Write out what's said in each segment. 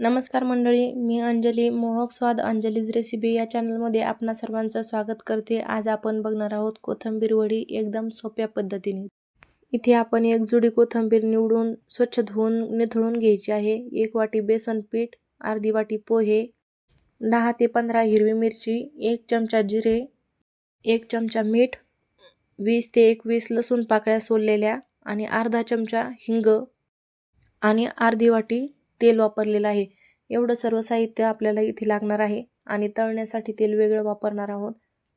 नमस्कार मंडळी मी अंजली मोहक स्वाद अंजलीज रेसिपी या चॅनलमध्ये आपणा सर्वांचं स्वागत करते. आज आपण बघणार आहोत कोथिंबीर वडी एकदम सोप्या पद्धतीने. इथे आपण एक जुडी कोथिंबीर निवडून स्वच्छ धुवून निथळून घ्यायची आहे. एक वाटी बेसन पीठ अर्धी वाटी पोहे दहा ते पंधरा हिरवी मिरची एक चमचा जिरे एक चमचा मीठ वीस ते एकवीस लसूण पाकळ्या सोललेल्या आणि अर्धा चमचा हिंग आणि अर्धी वाटी तेल वापरलेलं आहे. एवढं सर्व साहित्य आपल्याला इथे लागणार आहे आणि तळण्यासाठी तेल वेगळं वापरणार आहोत.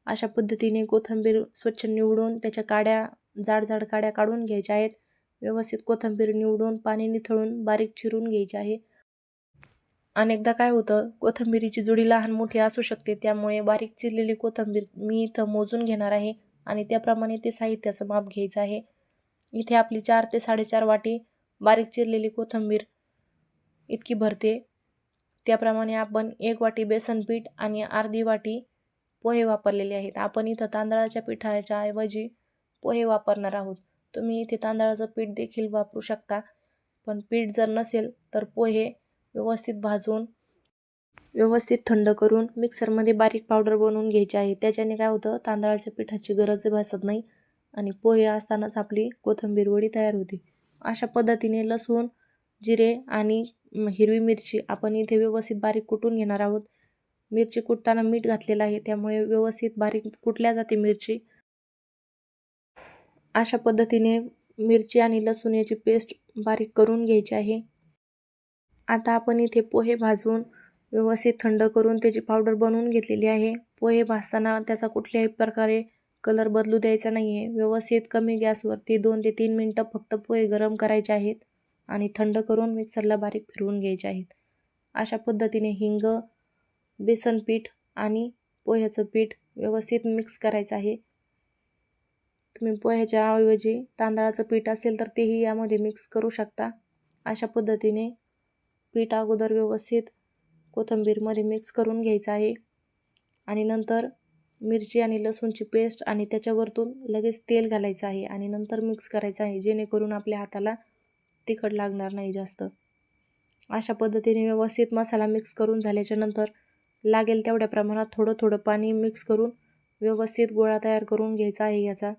अशा पद्धतीने कोथिंबीर स्वच्छ निवडून त्याच्या काड्या जाड जाड काड्या काढून घ्यायच्या आहेत. व्यवस्थित कोथिंबीर निवडून पाणी निथळून बारीक चिरून घ्यायची आहे. अनेकदा काय होतं कोथिंबीरीची जुडी लहान मोठी असू शकते त्यामुळे बारीक चिरलेली कोथिंबीर मी इथं मोजून घेणार आहे आणि त्याप्रमाणे ते साहित्याचं माप घ्यायचं आहे. इथे आपली चार ते साडेचार वाटी बारीक चिरलेली कोथिंबीर इतकी भरते. त्याप्रमाणे आपण एक वाटी बेसन पीठ आणि अर्धी वाटी पोहे वापरलेले आहेत. आपण इथं तांदळाच्या पिठाच्या ऐवजी पोहे वापरणार आहोत. तुम्ही इथे तांदळाचं पीठ देखील वापरू शकता. पण पीठ जर नसेल तर पोहे व्यवस्थित भाजून व्यवस्थित थंड करून मिक्सरमध्ये बारीक पावडर बनवून घ्यायची आहे. त्याच्याने काय होतं तांदळाच्या पिठाची गरज भासत नाही आणि पोहे असतानाच आपली कोथिंबीर वडी तयार होते. अशा पद्धतीने लसूण जिरे आणि हिरवी मिरची. आपण इथे व्यवस्थित बारीक कुटून घेणार आहोत. मिरची कुटताना मीठ घातलेलं आहे. त्यामुळे व्यवस्थित बारीक कुटल्या जाते मिरची. अशा पद्धतीने मिरची आणि लसूण याची पेस्ट बारीक करून घ्यायची आहे. आता आपण इथे पोहे भाजून व्यवस्थित थंड करून त्याची पावडर बनवून घेतलेली आहे. पोहे भाजताना त्याचा कुठल्याही प्रकारे कलर बदलू द्यायचा नाही आहे व्यवस्थित कमी गॅसवरती दोन ते तीन मिनटं फक्त पोहे गरम करायचे आहेत. आणि थंड करून मिक्सरला बारीक फिरवून घ्यायचे आहेत. अशा पद्धतीने हिंग बेसन पीठ आणि पोह्याचं पीठ व्यवस्थित मिक्स करायचं आहे. तुम्ही पोह्याच्या ऐवजी तांदळाचं पीठ असेल तर तेही यामध्ये मिक्स करू शकता. अशा पद्धतीने पीठ अगोदर व्यवस्थित कोथिंबीरमध्ये मिक्स करून घ्यायचं आहे. आणि नंतर मिरची आणि लसूणची पेस्ट आणि त्याच्यावरतून लगेच तेल घालायचं आहे आणि नंतर मिक्स करायचं आहे जेणेकरून आपल्या हाताला तिखट लागणार नाही जास्त. अशा पद्धतीने व्यवस्थित मसाला मिक्स करून झाल्याच्यानंतर लागेल तेवढ्या प्रमाणात थोडं थोडं पाणी मिक्स करून व्यवस्थित गोळा तयार करून घ्यायचा आहे याचा.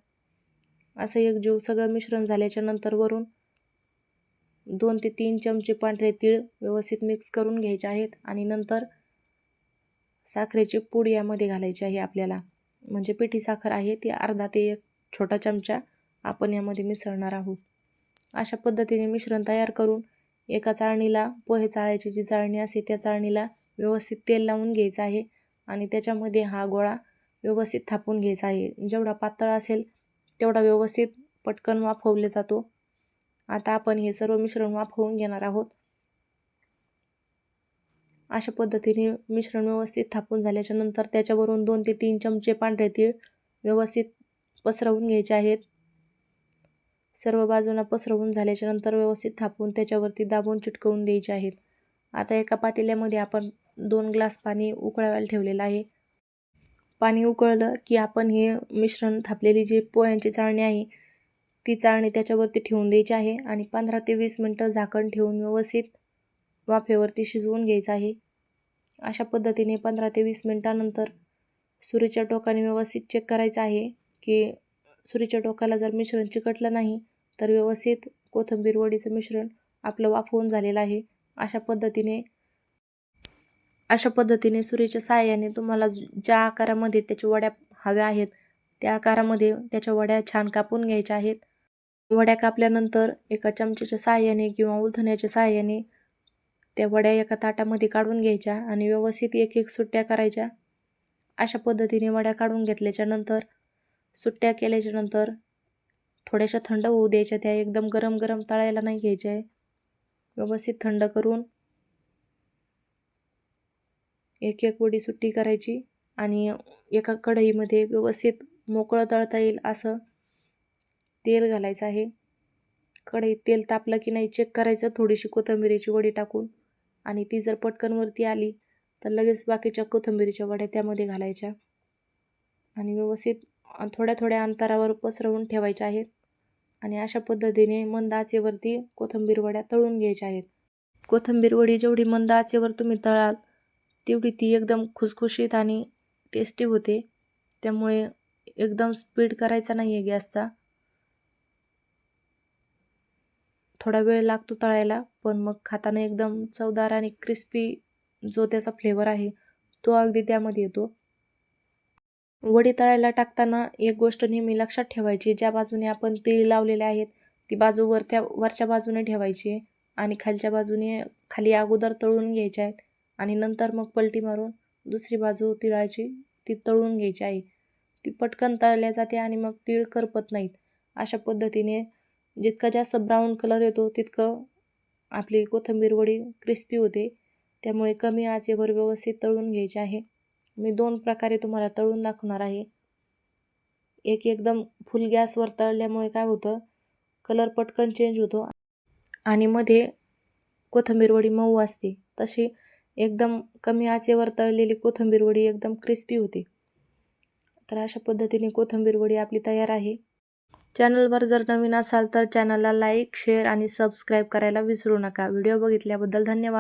असं एक जीव सगळं मिश्रण झाल्याच्यानंतर वरून दोन ते तीन चमचे पांढरे तीळ व्यवस्थित मिक्स करून घ्यायचे आहेत आणि नंतर साखरेची पूड यामध्ये घालायची आहे आपल्याला. म्हणजे पिठी साखर आहे ती अर्धा ते एक छोटा चमचा आपण यामध्ये मिसळणार आहोत. अशा पद्धतीने मिश्रण तयार करून एका चाळणीला पोहे चाळायची. जी चाळणी असते त्या चाळणीला व्यवस्थित तेल लावून घ्यायचं आहे आणि त्याच्यामध्ये हा गोळा व्यवस्थित थापून घ्यायचा आहे. जेवढा पातळ असेल तेवढा व्यवस्थित पटकन वाफवले जातो. आता आपण हे सर्व मिश्रण वाफवून घेणार आहोत. अशा पद्धतीने मिश्रण व्यवस्थित थापून झाल्याच्यानंतर त्याच्यावरून दोन ते तीन चमचे पांढरे तीळ व्यवस्थित पसरवून घ्यायचे आहेत. सर्व बाजूंना पसरवून झाल्याच्यानंतर व्यवस्थित थापून त्याच्यावरती दाबून चिटकवून द्यायचे आहेत. आता एका पातेल्यामध्ये आपण दोन ग्लास पाणी उकळायला ठेवलेलं आहे. पाणी उकळलं की आपण हे मिश्रण थापलेली जी पोह्यांची चाळणी आहे ती चाळणी त्याच्यावरती ठेवून द्यायची आहे आणि पंधरा ते वीस मिनटं झाकण ठेवून व्यवस्थित वाफेवरती शिजवून घ्यायचं आहे. अशा पद्धतीने पंधरा ते वीस मिनटानंतर सुरीच्या टोकाने व्यवस्थित चेक करायचं आहे की सुरीच्या टोकाला जर मिश्रण चिकटलं नाही तर व्यवस्थित कोथिंबीर वडीचं मिश्रण आपलं वाफवून झालेलं आहे. अशा पद्धतीने अशा पद्धतीने सुरीच्या साह्याने तुम्हाला ज्या आकारामध्ये त्याच्या वड्या हव्या आहेत त्या आकारामध्ये त्याच्या वड्या छान कापून घ्यायच्या आहेत. वड्या कापल्यानंतर एका चमच्याच्या साह्याने किंवा उलथण्याच्या साह्याने त्या वड्या एका ताटामध्ये काढून घ्यायच्या आणि व्यवस्थित एक एक सुट्ट्या करायच्या. अशा पद्धतीने वड्या काढून घेतल्याच्यानंतर सुट्ट्या केल्याच्यानंतर थोड्याशा थंड होऊ द्यायच्या त्या एकदम गरम गरम तळायला नाही घ्यायच्या. आहे व्यवस्थित थंड करून एक एक वडी सुट्टी करायची आणि एका कढईमध्ये व्यवस्थित मोकळं तळता येईल असं तेल घालायचं आहे. कढईत तेल तापलं की नाही चेक करायचं थोडीशी कोथिंबिरीची वडी टाकून आणि ती जर पटकनवरती आली तर लगेच बाकीच्या कोथिंबिरीच्या वड्या त्यामध्ये घालायच्या. आणि व्यवस्थित थोड्या थोड्या अंतरावर पसरवून ठेवायच्या आहेत आणि अशा पद्धतीने मंद आचेवरती कोथंबीर वड्या तळून घ्यायच्या आहेत. कोथंबीर वडी जेवढी मंद आचेवर तुम्ही तळाल तेवढी ती एकदम खुसखुशीत आणि टेस्टी होते. त्यामुळे एकदम स्पीड करायचा नाही आहे गॅसचा. थोडा वेळ लागतो तळायला पण मग खाताना एकदम चवदार आणि क्रिस्पी जो त्याचा फ्लेवर आहे तो अगदी त्यामध्ये येतो. वडी तळायला टाकताना एक गोष्ट नेहमी लक्षात ठेवायची ज्या बाजूने आपण तीळ लावलेले आहेत ती बाजू वरत्या वरच्या बाजूने ठेवायची आणि खालच्या बाजूने खाली अगोदर तळून घ्यायच्या आहेत आणि नंतर मग पलटी मारून दुसरी बाजू तिळाची ती तळून घ्यायची आहे. ती पटकन तळल्या जाते आणि मग तीळ करपत नाहीत. अशा पद्धतीने जितका जास्त ब्राऊन कलर येतो तितकं आपली कोथिंबीर वडी क्रिस्पी होते. त्यामुळे कमी आचेवर व्यवस्थित तळून घ्यायचे आहे. मी दोन प्रकारे तुम्हाला तळून दाखवणार आहे. एक एकदम फुल गॅसवर तळल्यामुळे काय होतं? कलर पटकन चेंज होतो आणि मध्ये कोथिंबीर वडी मऊ असते. तशी एकदम कमी आचेवर तळलेली कोथिंबीर वडी एकदम क्रिस्पी होते. तर अशा पद्धतीने कोथिंबीर वडी आपली तयार आहे. चॅनलवर जर नवीन असाल तर चॅनलला लाईक शेअर आणि सबस्क्राईब करायला विसरू नका. व्हिडिओ बघितल्याबद्दल धन्यवाद.